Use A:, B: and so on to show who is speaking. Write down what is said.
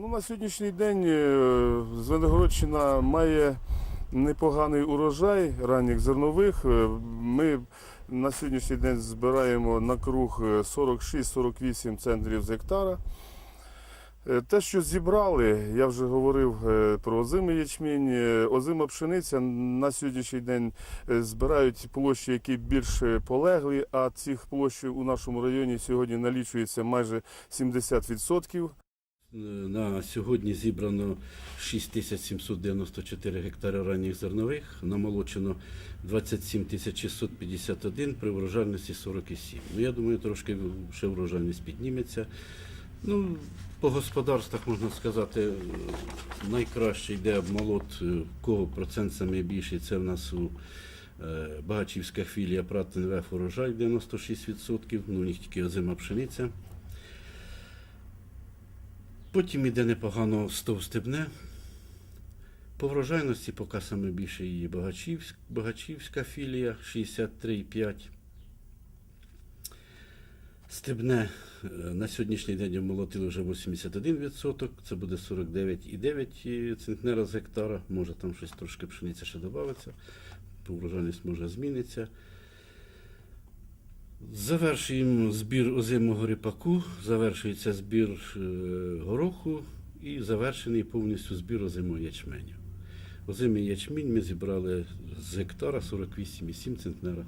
A: Ну, на сьогоднішній день е, Звенигородщина має непоганий урожай ранніх зернових. Е, Ми на сьогоднішній день збираємо на круг е, 46-48 центрів з гектара. Е, Те, що зібрали, я вже говорив е, про озимий ячмінь, е, озима пшениця на сьогоднішній день е, збирають площі, які більш е, полеглі, а цих площ у нашому районі сьогодні налічується майже 70%.
B: На сьогодні зібрано 6794 гектари ранніх зернових, намолочено 27 651 при врожайності 47. Ну, я думаю, трошки ще врожайність підніметься. Ну, по господарствах можна сказати, найкраще йде обмолот, е, кого процент саме більший, це в нас у е, Багачівська філія Пратенвеф урожай 96%, ну у них тільки озима пшениця. Потім іде непогано стовстебне. По врожайності поки саме більше її Багачівськ, Багачівська філія 63,5. Стебне е, на сьогоднішній день обмолотили вже 81%, це буде 49,9 центнера з гектара. Може там щось трошки пшениця ще додається, врожайність може зміниться. Завершуємо збір озимого ріпаку, завершується збір е, гороху і завершений повністю збір озимого ячменю. Озимий ячмінь ми зібрали з гектара 48,7 центнера.